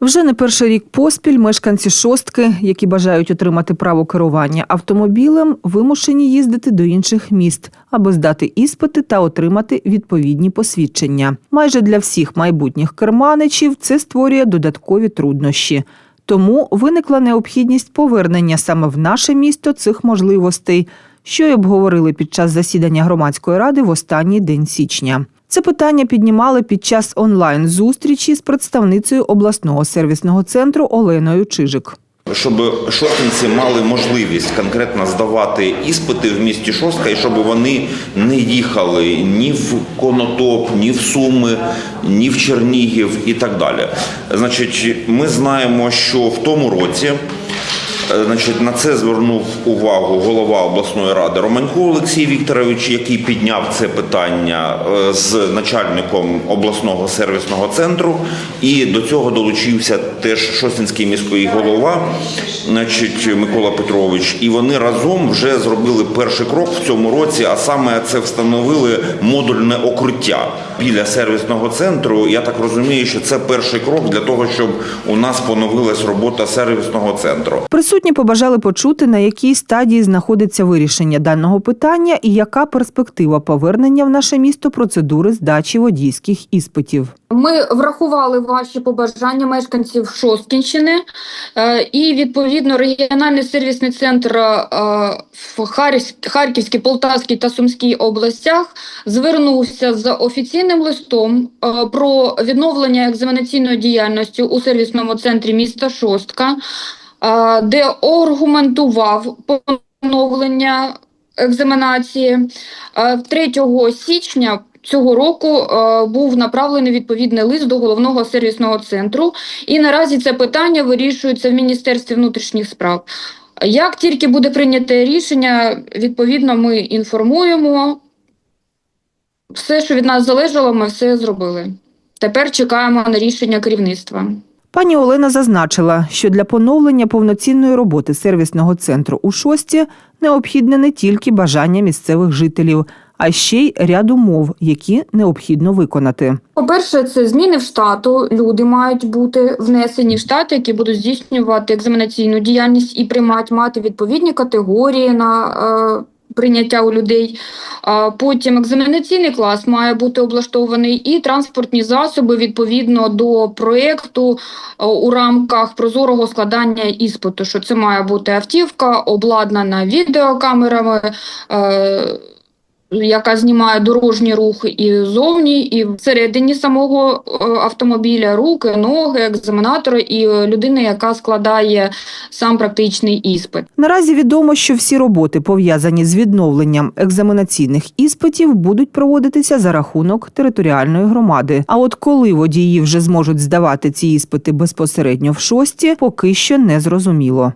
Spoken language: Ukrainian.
Вже не перший рік поспіль мешканці шостки, які бажають отримати право керування автомобілем, вимушені їздити до інших міст, аби здати іспити та отримати відповідні посвідчення. Майже для всіх майбутніх керманичів це створює додаткові труднощі. Тому виникла необхідність повернення саме в наше місто цих можливостей, що й обговорили під час засідання громадської ради в останній день січня. Це питання піднімали під час онлайн-зустрічі з представницею обласного сервісного центру Оленою Чижик. Щоб шостинці мали можливість конкретно здавати іспити в місті Шостка, і щоб вони не їхали ні в Конотоп, ні в Суми, ні в Чернігів і так далі. Значить, ми знаємо, що в тому році. Е, Значить, на це звернув увагу голова обласної ради Романько Олексій Вікторович, який підняв це питання е, з начальником обласного сервісного центру, і до цього долучився теж Шостинський міський голова, значить Микола Петрович. І вони разом вже зробили перший крок в цьому році, а саме це встановили модульне окруття біля сервісного центру. Я так розумію, що це перший крок для того, щоб у нас поновилась робота сервісного центру. Присутні побажали почути, на якій стадії знаходиться вирішення даного питання і яка перспектива повернення в наше місто процедури здачі водійських іспитів. Ми врахували ваші побажання мешканців Шосткінщини е, і відповідно регіональний сервісний центр е, в Харків- Харківській, Полтавській та Сумській областях звернувся з офіційним листом е, про відновлення екзаменаційної діяльності у сервісному центрі міста Шостка, де аргументував поновлення екзаменації. Е, 3 січня цього року був направлений відповідний лист до головного сервісного центру, і наразі це питання вирішується в Міністерстві внутрішніх справ. Як тільки буде прийняте рішення, відповідно ми інформуємо. Все, що від нас залежало, ми все зробили. Тепер чекаємо на рішення керівництва. Пані Олена зазначила, що для поновлення повноцінної роботи сервісного центру у шості необхідне не тільки бажання місцевих жителів, а ще й ряд умов, які необхідно виконати. По-перше, це зміни в штату. Люди мають бути внесені в штати, які будуть здійснювати екзаменаційну діяльність і приймати мати відповідні категорії на е, прийняття у людей. Потім екзаменаційний клас має бути облаштований і транспортні засоби відповідно до проєкту у рамках прозорого складання іспиту. Що це має бути автівка, обладнана відеокамерами. Яка знімає дорожній рух і зовні, і всередині самого е, автомобіля, руки, ноги, екзаменатора і людина, яка складає сам практичний іспит. Наразі відомо, що всі роботи, пов'язані з відновленням екзаменаційних іспитів, будуть проводитися за рахунок територіальної громади. А от коли водії вже зможуть здавати ці іспити безпосередньо в шості, поки що не зрозуміло.